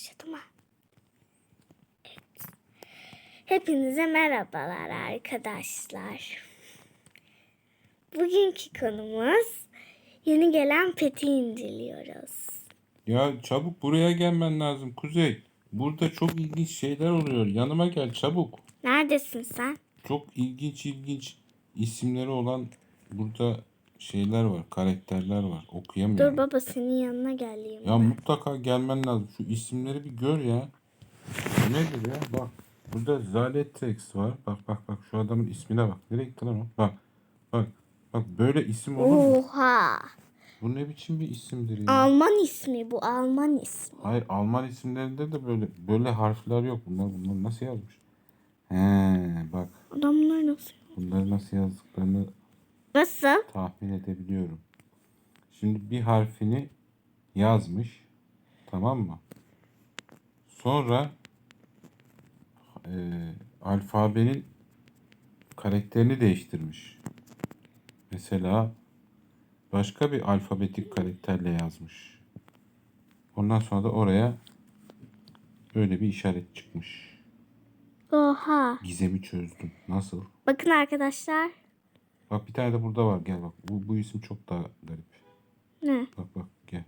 Başladım ha. Evet. Hepinize merhabalar arkadaşlar. Bugünkü konumuz yeni gelen peti inceliyoruz. Ya çabuk buraya gelmen lazım Kuzey. Burada çok ilginç şeyler oluyor. Yanıma gel çabuk. Neredesin sen? Çok ilginç ilginç isimleri olan burada şeyler var, karakterler var. Dur Okuyamıyorum. baba senin yanına geleyim. Ya mutlaka gelmen lazım. Şu isimleri bir gör ya. Bu nedir ya? Bak. Burada Zaletrex var. Bak bak bak şu adamın ismine bak. Nereye gitti lan o? Bak. Bak. Bak böyle isim olur mu? Oha. Bu ne biçim bir isimdir ya? Alman ismi bu Alman ismi. Hayır Alman isimlerinde de böyle böyle harfler yok. Bunlar bunlar nasıl yazmış? He bak Adamlar nasıl? bunları nasıl yazdıklarını Nasıl? tahmin edebiliyorum. Şimdi bir harfini yazmış. Tamam mı? Sonra e, alfabenin karakterini değiştirmiş. Mesela başka bir alfabetik karakterle yazmış. Ondan sonra da oraya böyle bir işaret çıkmış. Oha. Gizemi çözdüm. Nasıl? Bakın arkadaşlar. Bak bir tane de burada var. Gel bak. Bu, bu isim çok daha garip. Ne? Bak bak gel.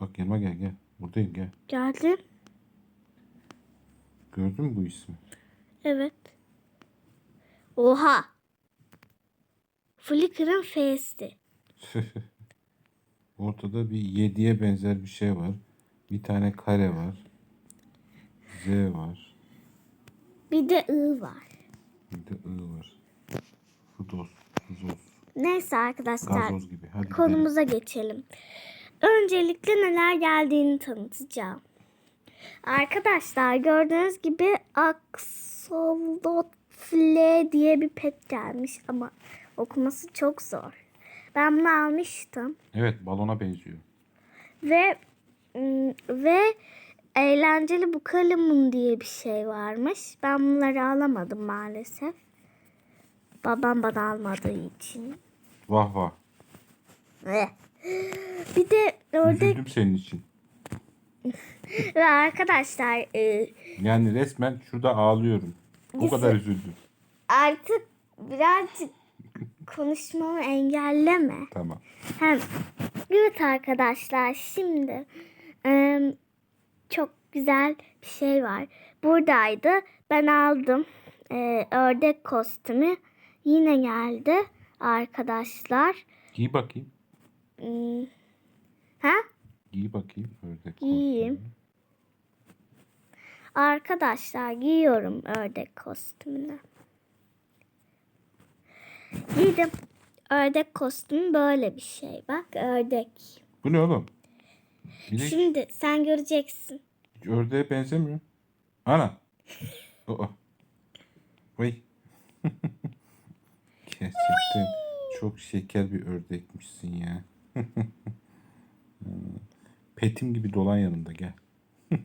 Bak yanıma gel gel. Buradayım gel. Geldim. Gördün mü bu ismi? Evet. Oha. Flickr'ın F'si. Ortada bir yediye benzer bir şey var. Bir tane kare var. Z var. Bir de I var. Bir de I var. Fudos. Fuzos. Neyse arkadaşlar Gazoz gibi. Hadi gidelim. konumuza geçelim. Öncelikle neler geldiğini tanıtacağım. Arkadaşlar gördüğünüz gibi Axolotl diye bir pet gelmiş ama okuması çok zor. Ben bunu almıştım Evet balona benziyor. ve ım, ve eğlenceli bu kalemun diye bir şey varmış. Ben bunları alamadım maalesef. Babam bana almadığı için. Vah vah. Bir de orada Üzüldüm senin için. ve arkadaşlar e, Yani resmen şurada ağlıyorum. O Gitsin. kadar üzüldüm. artık birazcık konuşmamı engelleme. Tamam. Hem evet arkadaşlar şimdi e, çok güzel bir şey var. Buradaydı. Ben aldım. E, ördek kostümü yine geldi arkadaşlar. Giy bakayım. Hmm. Ha? Giy bakayım. Ördek Giyeyim. kostümünü. Arkadaşlar giyiyorum ördek kostümünü. Giydim. Ördek kostümü böyle bir şey. Bak ördek. Bu ne oğlum? De Şimdi sen göreceksin. hiç ördeğe benzemiyor. Ana. Aa. Vay. Gerçekten çok şeker bir ördekmişsin ya. Petim gibi dolan yanımda gel.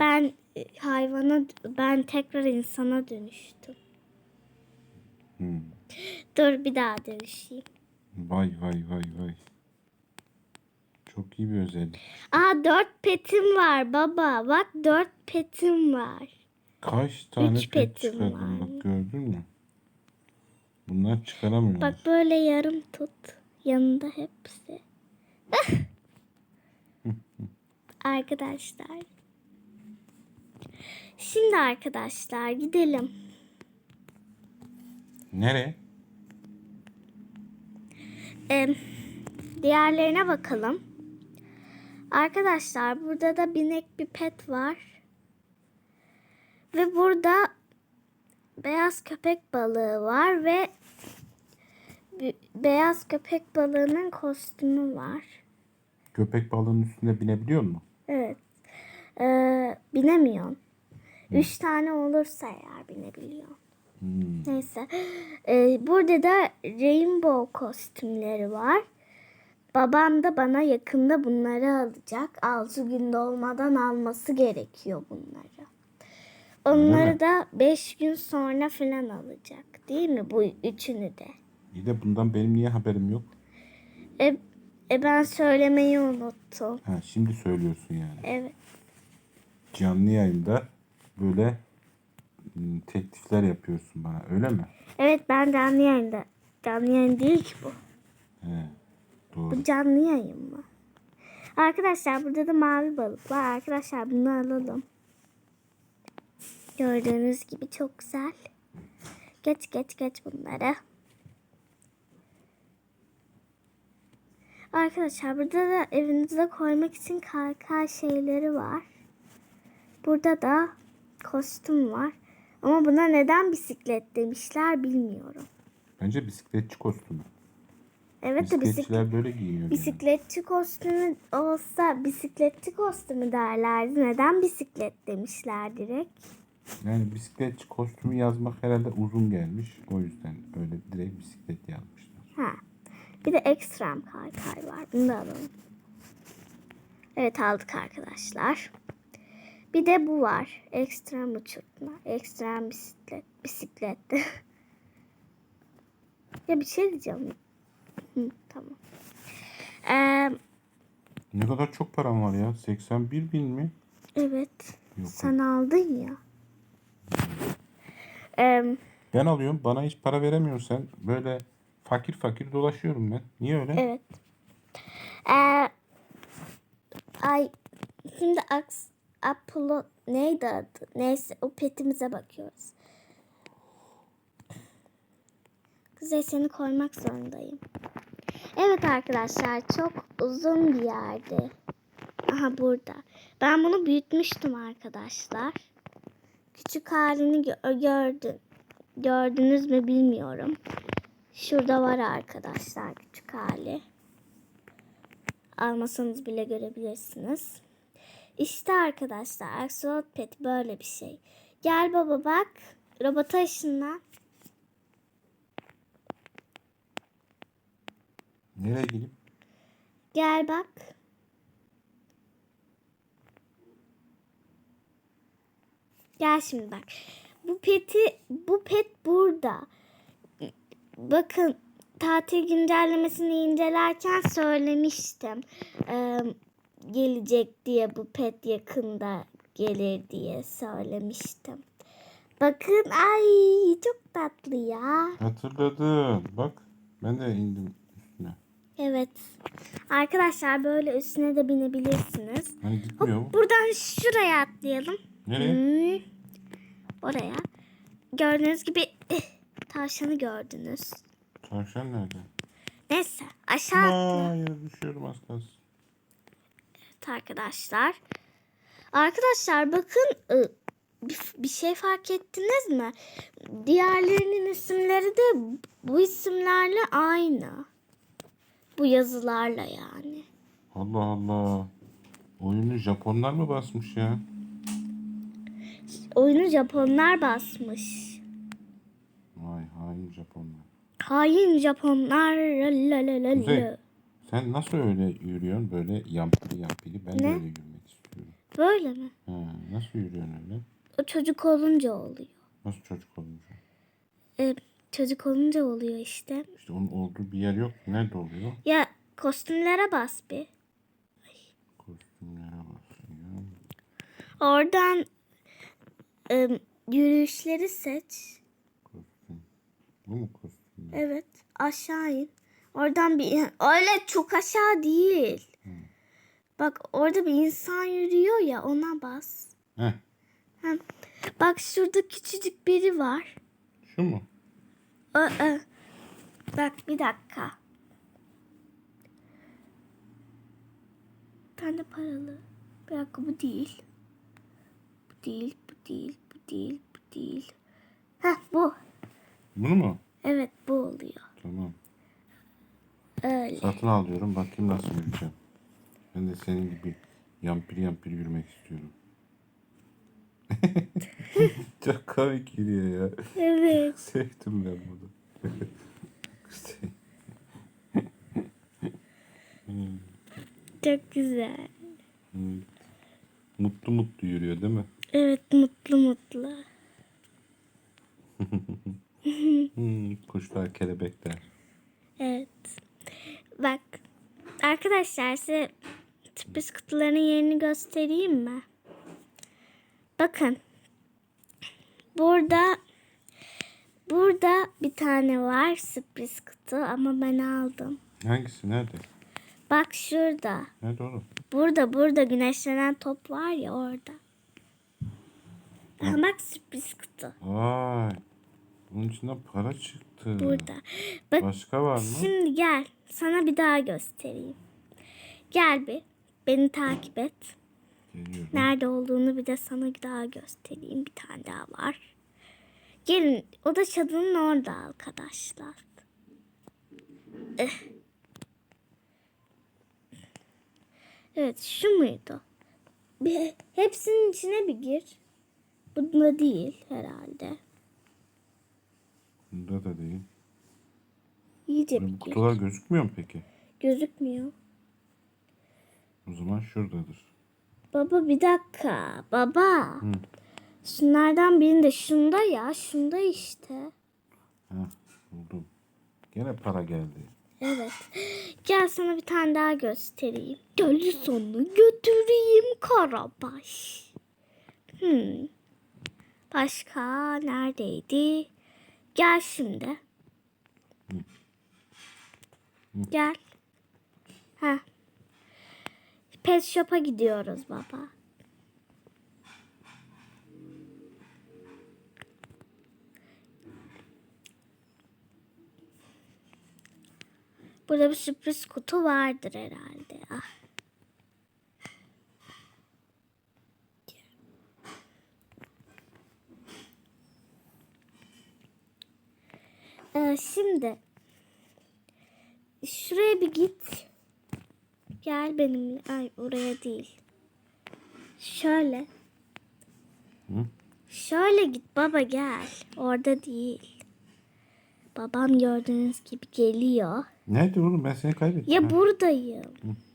Ben e, hayvana, ben tekrar insana dönüştüm. Hmm. Dur bir daha dönüşeyim. Vay vay vay vay. Çok iyi bir özellik. Aa dört petim var baba. Bak dört petim var. Kaç tane Üç pet petim çıkardın var. bak gördün mü? Bunlar çıkaramıyorlar. Bak böyle yarım tut. Yanında hepsi. arkadaşlar. Şimdi arkadaşlar gidelim. Nereye? Ee, diğerlerine bakalım. Arkadaşlar burada da binek bir pet var. Ve burada beyaz köpek balığı var ve beyaz köpek balığının kostümü var. Köpek balığının üstüne binebiliyor mu? Evet. Ee, binemiyorsun. Üç tane olursa eğer binebiliyorsun. Hmm. Neyse. Ee, burada da rainbow kostümleri var. Babam da bana yakında bunları alacak. 6 günde olmadan alması gerekiyor bunları. Onları da 5 gün sonra falan alacak. Değil mi bu üçünü de? İyi de bundan benim niye haberim yok? E, e ben söylemeyi unuttum. Ha, şimdi söylüyorsun yani. Evet. canlı yayında böyle hmm, teklifler yapıyorsun bana öyle mi? Evet ben canlı yayında. Canlı yayın değil ki bu. He, doğru. Bu canlı yayın mı? Arkadaşlar burada da mavi balık var. Arkadaşlar bunu alalım. Gördüğünüz gibi çok güzel. Geç geç geç bunları. Arkadaşlar burada da evinize koymak için kaykay şeyleri var. Burada da kostüm var. Ama buna neden bisiklet demişler bilmiyorum. Bence bisikletçi kostümü. Evet de bisiklet Bisikletçiler böyle giyiniyor. Bisikletçi kostümü olsa bisikletçi kostümü derlerdi. Neden bisiklet demişler direkt? Yani bisikletçi kostümü yazmak herhalde uzun gelmiş. O yüzden öyle direkt bisiklet yazmışlar. Ha. Bir de ekstrem kaykay var. Bunu da alalım. Evet aldık arkadaşlar. Bir de bu var. Ekstrem uçurtma. Ekstrem bisiklet. Bisiklet. ya bir şey diyeceğim. Hı, tamam. Ee, Ne kadar çok param var ya. 81 bin mi? evet. Yok. Sen aldın ya. Ee, Ben alıyorum. Bana hiç para veremiyorsun sen. Böyle fakir fakir dolaşıyorum ben. Niye öyle? Evet. Ee, ay şimdi aks, Apollo neydi adı? Neyse o petimize bakıyoruz. Kuzey seni koymak zorundayım. Evet arkadaşlar çok uzun bir yerde. Aha burada. Ben bunu büyütmüştüm arkadaşlar. Küçük halini gö- gördün. Gördünüz mü bilmiyorum. Şurada var arkadaşlar küçük hali. Almasanız bile görebilirsiniz. İşte arkadaşlar Axolot Pet böyle bir şey. Gel baba bak. Robota ışınlan. Nereye gidip? Gel bak. Gel şimdi bak. Bu peti bu pet burada. Bakın tatil güncellemesini incelerken söylemiştim. Ee, gelecek diye bu pet yakında gelir diye söylemiştim. Bakın ay çok tatlı ya. Hatırladım. Bak ben de indim üstüne. Evet. Arkadaşlar böyle üstüne de binebilirsiniz. Hani gitmiyor mu? Buradan şuraya atlayalım. Nereye? Hmm. Oraya. Gördüğünüz gibi eh, tavşanı gördünüz. Tavşan nerede? Neyse aşağı atla Hayır düşüyorum az kalsın. arkadaşlar. Arkadaşlar bakın bir şey fark ettiniz mi? Diğerlerinin isimleri de bu isimlerle aynı. Bu yazılarla yani. Allah Allah. Oyunu Japonlar mı basmış ya? Oyunu Japonlar basmış. Hain Japonlar. Hain Japonlar. La la la Kuzey. la. Sen nasıl öyle yürüyorsun böyle yampiri yampiri? Ben de Ne? öyle yürümek istiyorum. Böyle mi? Ha, nasıl yürüyorsun öyle? O çocuk olunca oluyor. Nasıl çocuk olunca? E, çocuk olunca oluyor işte. İşte onun olduğu bir yer yok. Nerede oluyor? Ya kostümlere bas bir. Kostümlere basıyor. Oradan e, yürüyüşleri seç. Bu mu kostüm? Evet aşağı in. Oradan bir öyle çok aşağı değil. Bak orada bir insan yürüyor ya ona bas. Heh. Ha, Bak şurada küçücük biri var. Şu mu? Aa, bak bir dakika. Bir tane paralı. Bir dakika bu değil. Bu değil, bu değil, bu değil, bu değil. Heh bu. Bunu mu? Evet bu oluyor. Tamam. Öyle. Satın alıyorum. Bakayım nasıl yürüyeceğim. Ben de senin gibi yampiri yampiri yürümek istiyorum. Çok komik yürüyor ya. Evet. Sevdim ben bunu. Çok güzel. Mutlu mutlu yürüyor değil mi? Evet mutlu mutlu. Hmm, kuşlar, kelebekler. Evet. Bak. Arkadaşlar size sürpriz kutuların yerini göstereyim mi? Bakın. Burada burada bir tane var sürpriz kutu ama ben aldım. Hangisi? Nerede? Bak şurada. Nerede oğlum? Burada burada güneşlenen top var ya orada. Bak sürpriz kutu. Vay. Bunun içinden para çıktı. Burada. Bak Başka var mı? şimdi gel. Sana bir daha göstereyim. Gel bir. Beni takip et. Geliyorum. Nerede olduğunu bir de sana bir daha göstereyim. Bir tane daha var. Gelin. O da çadının orada arkadaşlar. Eh. Evet şu muydu? Bir, hepsinin içine bir gir. Bunda değil herhalde. Bunda da değil. İyice bir kutular gözükmüyor mu peki? Gözükmüyor. O zaman şuradadır. Baba bir dakika. Baba. Hı. Şunlardan birinde şunda ya. Şunda işte. Heh, buldum. Gene para geldi. Evet. Gel sana bir tane daha göstereyim. Gölü sonu götüreyim Karabaş. Hmm. Başka neredeydi? Gel şimdi. Gel. Ha. Pet shop'a gidiyoruz baba. Burada bir sürpriz kutu vardır herhalde. Ah. Ee, şimdi şuraya bir git. Gel benimle. Ay oraya değil. Şöyle. Hı? Şöyle git baba gel. Orada değil. Babam gördüğünüz gibi geliyor. Nerede oğlum? Ben seni kaybettim. Ya ha. buradayım.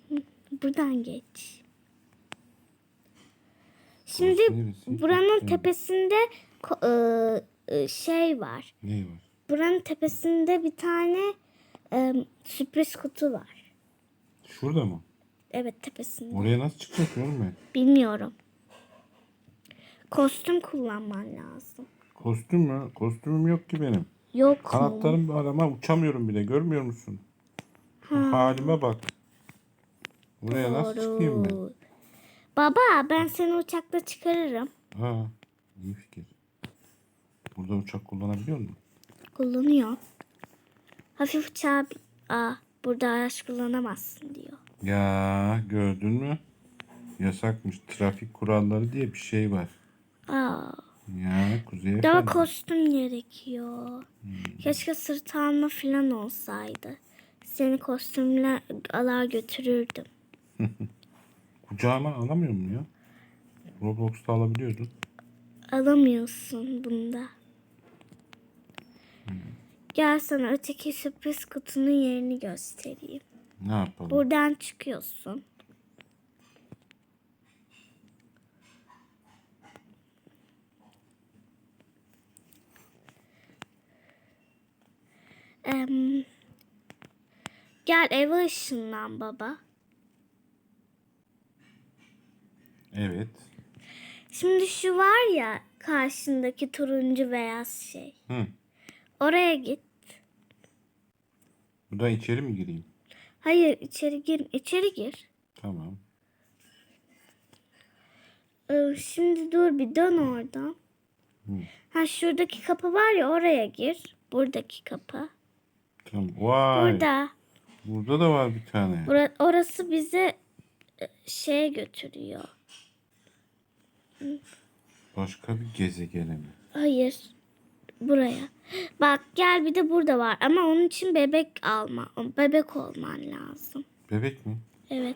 Hı, Buradan geç. Şimdi buranın tepesinde e, e, şey var. Ne var? Buranın tepesinde bir tane e, sürpriz kutu var. Şurada mı? Evet tepesinde. Oraya nasıl çıkacak ben? Bilmiyorum. Kostüm kullanman lazım. Kostüm mü? Kostümüm yok ki benim. Yok mu? Kanatlarım var ama uçamıyorum bile. Görmüyor musun? Şu halime bak. Buraya nasıl çıkayım ben? Doğru. Baba ben seni uçakla çıkarırım. Ha, iyi fikir. Burada uçak kullanabiliyor musun? Kullanıyor. Hafif uçağı... Aa, burada araç kullanamazsın diyor. Ya gördün mü? Yasakmış. Trafik kuralları diye bir şey var. Aa, Ya Kuzey daha Efendi. kostüm gerekiyor. Keşke sırt alma falan olsaydı. Seni kostümle alar götürürdüm. Kucağıma alamıyor mu ya? Roblox'ta alabiliyordun. Alamıyorsun bunda. Gel sana öteki sürpriz kutunun yerini göstereyim. Ne yapalım? Buradan çıkıyorsun. Em, gel eve ışınlan baba. Evet. Şimdi şu var ya karşındaki turuncu beyaz şey. Hı. Oraya git. Buradan içeri mi gireyim? Hayır içeri gir. içeri gir. Tamam. Ee, Şimdi dur bir dön oradan. Hı. Ha şuradaki kapı var ya oraya gir. Buradaki kapı. Tamam. Vay. Burada. Burada da var bir tane. Bura- orası bizi e, şeye götürüyor. Başka bir gezegene mi? Hayır. Buraya. Bak gel bir de burada var. Ama onun için bebek alma. Bebek olman lazım. Bebek mi? Evet.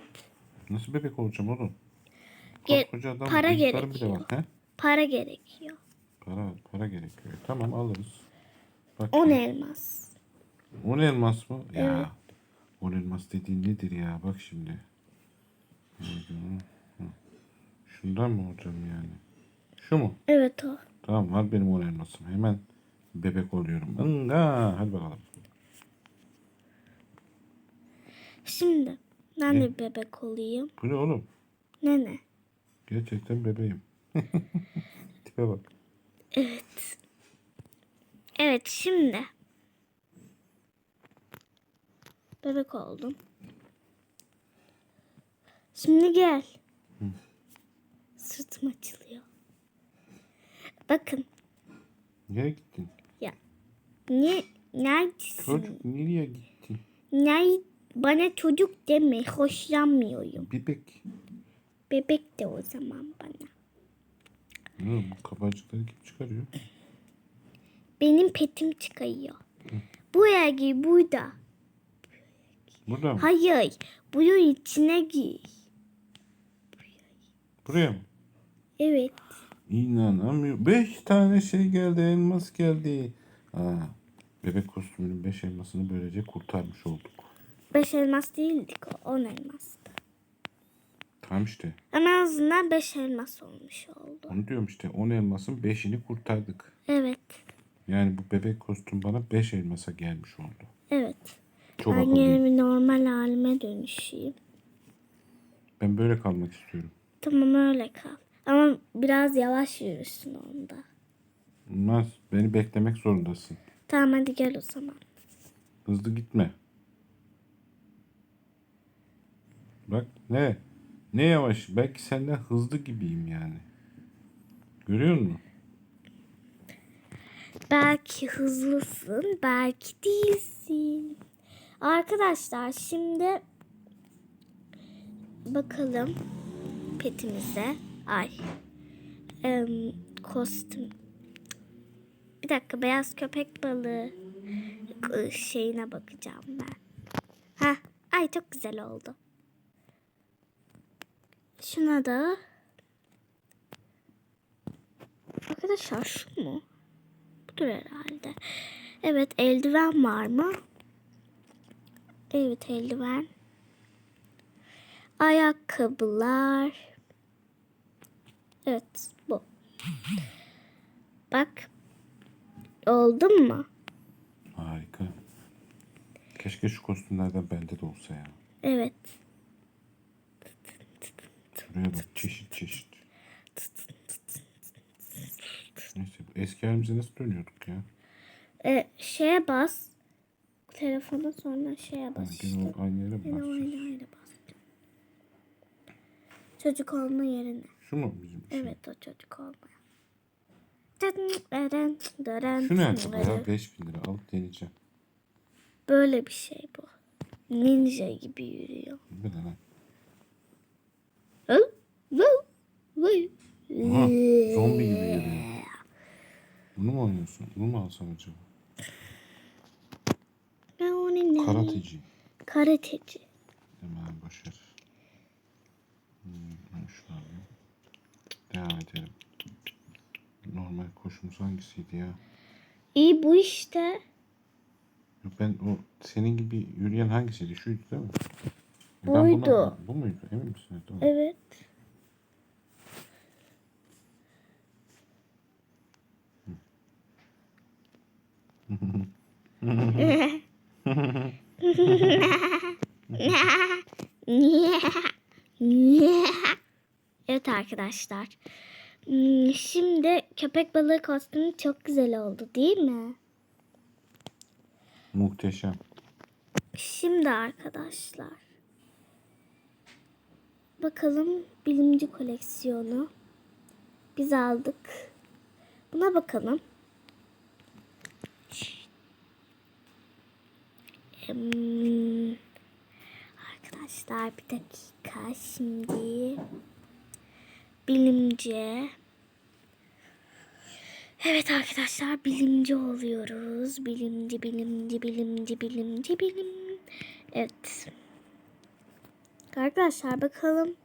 Nasıl bebek olacağım oğlum? Ge- Koskoca adam para gerekiyor. var. He? Para gerekiyor. Para, para gerekiyor. Tamam alırız. Bak, 10 elmas. 10 elmas mı? Ya. 10 elmas dediğin nedir ya? Bak şimdi. Şundan mı olacağım yani? Şu mu? Evet o. Tamam var benim 10 elmasım. Hemen bebek oluyorum. Anga, hadi bakalım. Şimdi ben de bebek olayım. Bu ne oğlum? Ne ne? Gerçekten bebeğim. Tipe bak. Evet. Evet şimdi. Bebek oldum. Şimdi gel. Sırtım açılıyor. Bakın. Nereye gittin? Ne? Neredesin? Çocuk nereye gittin? Ne? Bana çocuk deme. Hoşlanmıyorum. Bebek. Bebek de o zaman bana. Bu kabarcıkları kim çıkarıyor? Benim petim çıkıyor. Buraya giy burada. Burada mı? Hayır. Bunun içine giy. Buraya mı? Evet. İnanamıyorum. Beş tane şey geldi. Elmas geldi. Aa, bebek kostümünün beş elmasını böylece kurtarmış olduk. Beş elmas değildik o. On elmastı. Tamam işte. Ama en azından beş elmas olmuş oldu. Onu diyorum işte. On elmasın beşini kurtardık. Evet. Yani bu bebek kostüm bana beş elmasa gelmiş oldu. Evet. Çok ben yine bir normal halime dönüşeyim. Ben böyle kalmak istiyorum. Tamam öyle kal. Ama biraz yavaş yürüsün onda. Olmaz. Beni beklemek zorundasın. Tamam hadi gel o zaman. Hızlı gitme. Bak ne? Ne yavaş? Belki senden hızlı gibiyim yani. Görüyor musun? Belki hızlısın, belki değilsin. Arkadaşlar şimdi bakalım petimize. Ay. Em, kostüm. Bir dakika beyaz köpek balığı şeyine bakacağım ben. Ha, ay çok güzel oldu. Şuna da Arkadaşlar şu mu? Budur herhalde. Evet eldiven var mı? Evet eldiven. Ayakkabılar. Evet bu. Bak. Oldun mu? Harika. Keşke şu kostümlerden bende de olsa ya. Evet. Şuraya bak çeşit çeşit. Neyse eski halimize nasıl dönüyorduk ya? Ee, şeye bas. Telefona sonra şeye Ha, bas işte. gene o aynı yere Yine aynı. Çocuk olma yerine. Şu mu bizim şey? Evet o çocuk olmaya. Şu ne acaba ya? dırın. 5000 lira alıp deneyeceğim. Böyle bir şey bu. Ninja gibi yürüyor. Bu ne lan? Aha, zombi gibi yürüyor. Bunu mu oynuyorsun? Bunu mu alsam acaba? Karateci. Karateci. Hemen boşver. Hmm, şunu alayım. Devam edelim. Normal koşumuz hangisiydi ya? İyi bu işte. Yok ben o senin gibi yürüyen hangisiydi? Şuydu değil mi? Ben Buydu. buna- bu muydu? Emin misin? Tamam. Evet. evet arkadaşlar. Hmm, Şimdi köpek balığı kostümü çok güzel oldu değil mi? Muhteşem. Şimdi arkadaşlar. Bakalım bilimci koleksiyonu. Biz aldık. Buna bakalım. Hmm, Arkadaşlar bir dakika şimdi. Bilimci. Evet arkadaşlar bilimci oluyoruz. Bilimci, bilimci, bilimci, bilimci, bilim. Evet. Arkadaşlar bakalım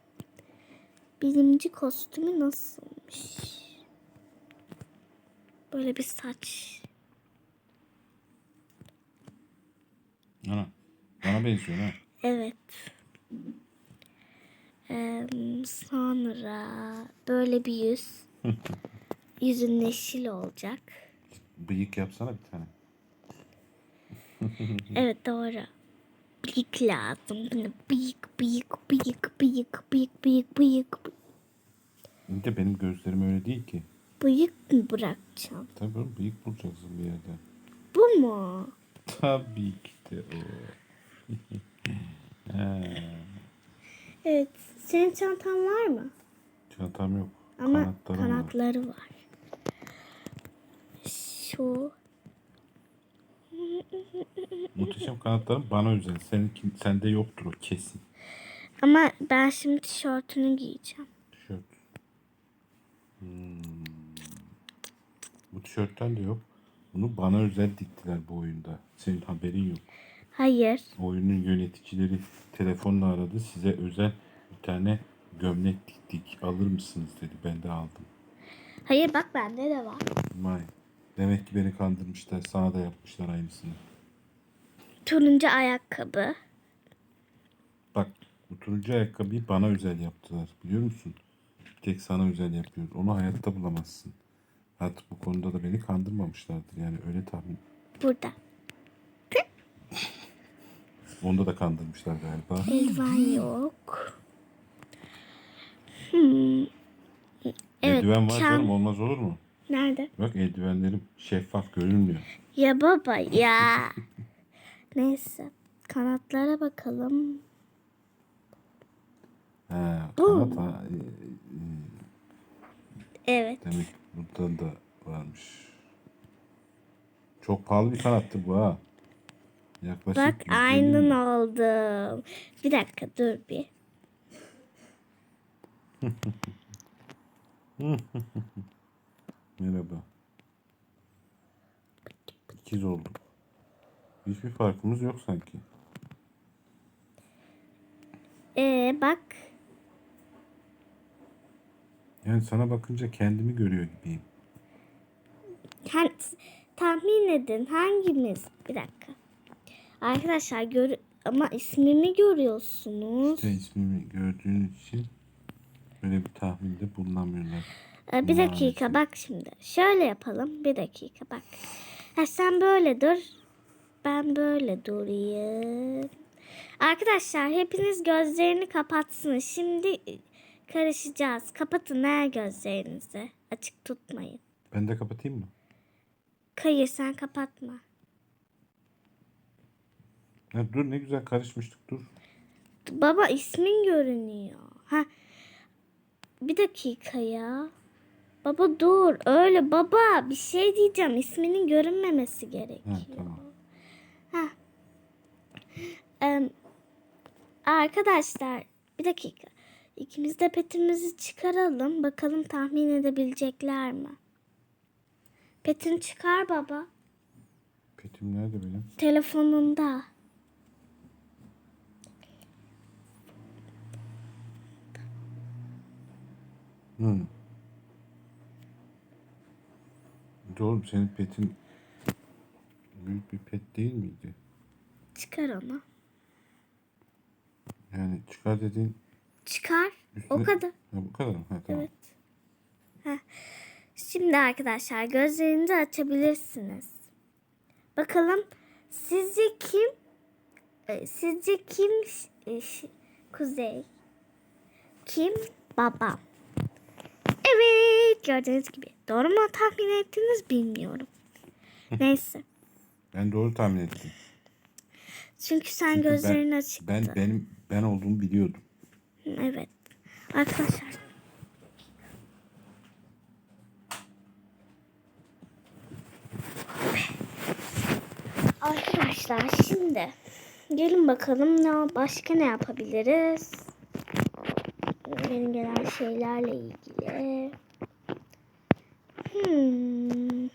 bilimci kostümü nasılmış? Böyle bir saç. Ana. Bana benziyor ha. Evet. Eee, sonra böyle bir yüz. Yüzün neşil olacak. Bıyık yapsana bir tane. Evet doğru. Bıyık lazım. Bana bıyık, bıyık, bıyık, bıyık, bıyık, bıyık, bıyık. Bir de benim gözlerim öyle değil ki. Bıyık mı bırakacağım? Tabii oğlum bıyık bulacaksın bir yerde. Bu mu? Tabii ki de o. He, Evet. Senin çantan var mı? Çantam yok. Ama Kanatlarım var. kanatları var. Şu. Muhteşem kanatlarım bana özel. Seninki, sende yoktur o kesin. Ama ben şimdi tişörtünü giyeceğim. Tişört. Hmm. Bu tişörtten de yok. Bunu bana özel diktiler bu oyunda. Senin haberin yok. Hayır. Oyunun yöneticileri telefonla aradı. Size özel bir tane gömlek diktik. Alır mısınız dedi. Ben de aldım. Hayır bak bende de var. Vay. Demek ki beni kandırmışlar. Sana da yapmışlar aynısını. Turuncu ayakkabı. Bak bu turuncu ayakkabıyı bana özel yaptılar. Biliyor musun? Bir tek sana özel yapıyor. Onu hayatta bulamazsın. Artık bu konuda da beni kandırmamışlardır. Yani öyle tahmin. Burada. Onda da kandırmışlar galiba. Eldiven yok. Hmm. Evet. Eldiven var çan- canım olmaz olur mu? Nerede? Bak eldivenlerim şeffaf görünmüyor. Ya baba ya. Neyse. Kanatlara bakalım. Bu. kanat ha, e, Evet. demek buradan da varmış. Çok pahalı bir kanattı bu ha. Yaklaşık Bak 150 aynen oldum. Bir dakika dur bir. Merhaba. İkiz olduk. Hiçbir farkımız yok sanki. Ee, bak. Yani sana bakınca kendimi görüyor gibiyim. Hani, tahmin edin hangimiz? Bir dakika. Arkadaşlar gör ama ismimi görüyorsunuz. İşte ismimi gördüğün için böyle bir tahminde bulunamıyorlar. Ee, bir dakika bak şimdi. Şöyle yapalım. Bir dakika bak. Ha, sen böyle dur. Ben böyle durayım. Arkadaşlar hepiniz gözlerini kapatsın. Şimdi karışacağız. Kapatın ha gözlerinizi. Açık tutmayın. Ben de kapatayım mı? Hayır sen kapatma. Ha, dur ne güzel karışmıştık dur. Baba ismin görünüyor. Ha. Bir dakika ya. Baba dur. Öyle baba bir şey diyeceğim. İsminin görünmemesi gerekiyor. Ha, tamam. Ha. Em, arkadaşlar bir dakika. İkimiz de petimizi çıkaralım. Bakalım tahmin edebilecekler mi? Petini çıkar baba. Petim nerede benim? Telefonunda. Hı. Doğru senin petin büyük bir pet değil miydi? Çıkar onu. Yani çıkar dediğin Çıkar. O Üstüne- kadar. ha, bu kadar mı? Ha, tamam. Evet. Heh. Şimdi arkadaşlar gözlerinizi açabilirsiniz. Bakalım sizce kim? e, Sizce kim? e, ş- Kuzey. Kim? Babam. Evet gördüğünüz gibi. Doğru mu tahmin ettiniz bilmiyorum. Neyse. Ben doğru tahmin ettim. Çünkü sen Çünkü ben- gözlerini açıktı. Ben benim ben olduğumu biliyordum. Evet. Arkadaşlar. Arkadaşlar şimdi gelin bakalım ne başka ne yapabiliriz? Benim gelen şeylerle ilgili. Hmm.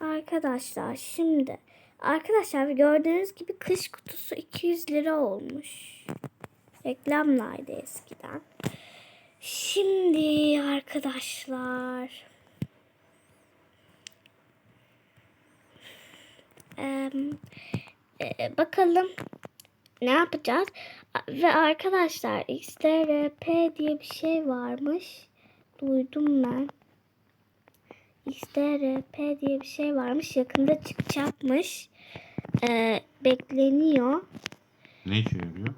Arkadaşlar şimdi arkadaşlar gördüğünüz gibi kış kutusu 200 lira olmuş. Reklamlaydı eskiden. Şimdi arkadaşlar em, e, bakalım ne yapacağız? Ve arkadaşlar XDRP diye bir şey varmış. Duydum ben. XDRP diye bir şey varmış. Yakında çıkacakmış. E, bekleniyor. Ne işe yarıyor?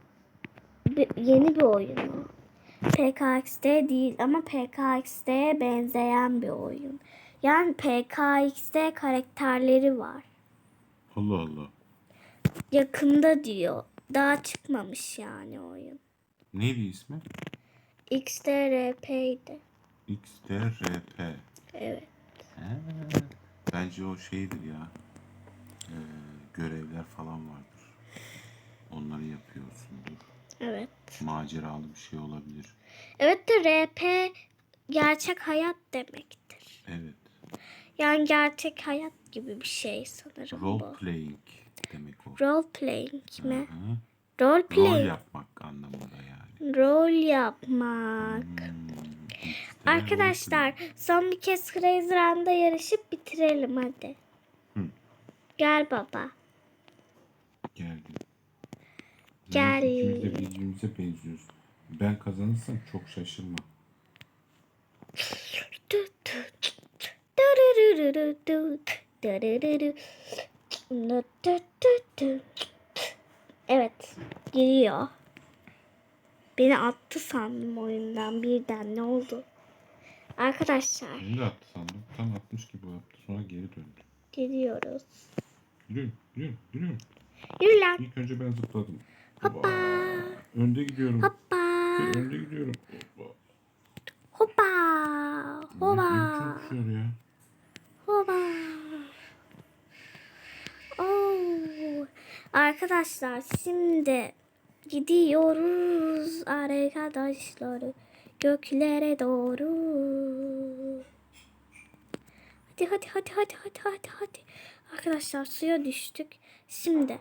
Bir- yeni bir oyun o. PKXD değil ama PKXD'ye benzeyen bir oyun. Yani PKXD karakterleri var. Allah Allah. Yakında diyor. Daha çıkmamış yani oyun. Neydi ismi? XDRP'ydi. XDRP. Evet. He. Bence o şeydir ya. Ee, görevler falan vardır. Onları yapıyorsundur. Evet. Maceralı bir şey olabilir. Evet de RP gerçek hayat demektir. Evet. Yani gerçek hayat gibi bir şey sanırım Role bu. playing demek o. Role playing mi? Hı. Role Rol play. yapmak anlamında yani. Rol yapmak. Hmm, Arkadaşlar son bir kez Crazy Run'da yarışıp bitirelim hadi. Hı. Gel baba. role- Geldi. Gel. İkimiz de birbirimize benziyoruz. Ben kazanırsam çok şaşırma. Evet. Geliyor. Beni attı sandım oyundan birden. Ne oldu? Arkadaşlar Beni de attı sandım. Tam atmış gibi yaptı. Sonra geri döndü. geliyoruz. Yürüyün, yürüyün, yürüyün. Yürü lan. İlk önce ben zıpladım. Hoppa. Önde gidiyorum. Hoppa. Önde gidiyorum. Hoppa. Hoppa. Hoppa. Çok ya. Hoppa. Oo. Arkadaşlar şimdi gidiyoruz arkadaşlar göklere doğru. Hadi hadi hadi hadi hadi hadi hadi. Arkadaşlar suya düştük. Şimdi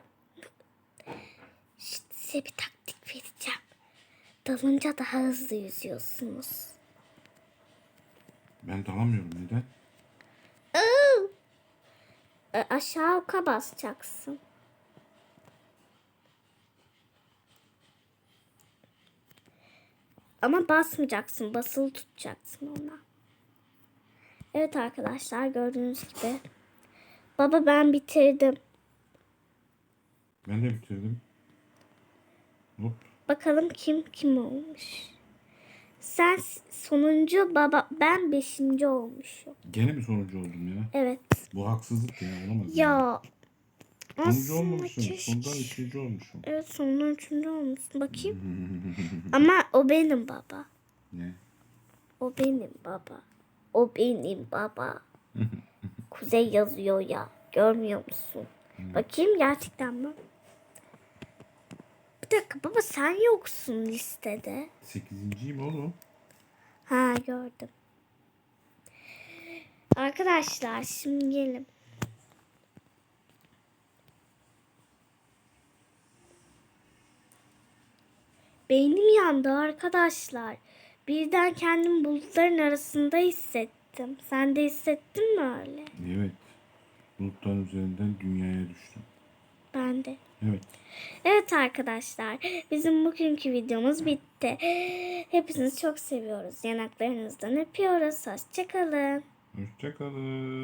Şimdi size bir taktik vereceğim. Dalınca daha hızlı yüzüyorsunuz. Ben dalamıyorum. Neden? E, aşağı oka basacaksın. Ama basmayacaksın. Basılı tutacaksın ona. Evet arkadaşlar gördüğünüz gibi. Baba ben bitirdim. Ben de bitirdim. Hop. Bakalım kim kim olmuş. Sen sonuncu baba ben beşinci olmuşum. Gene mi sonucu oldum ya? Evet. Bu haksızlık ya. Olamaz. yani. Ya Sonucu aslında olmamışsın. keşke- Sondan üçüncü olmuşum. Evet sonun üçüncü olmuşsun. Bakayım. Ama o benim baba. ne? O benim baba. O benim baba. Kuzey yazıyor ya. Görmüyor musun? Bakayım gerçekten mi? Bir dakika baba sen yoksun listede. Sekizinciyim oğlum. Ha gördüm. Arkadaşlar şimdi gelin. Beynim yandı arkadaşlar. Birden kendimi bulutların arasında hissettim. Sen de hissettin mi öyle? Evet. Bulutların üzerinden dünyaya düştüm. Ben de. Evet. Evet arkadaşlar, bizim bugünkü videomuz bitti. Hepinizi çok seviyoruz. Yanaklarınızdan öpüyoruz. Hoşçakalın. Hoşçakalın.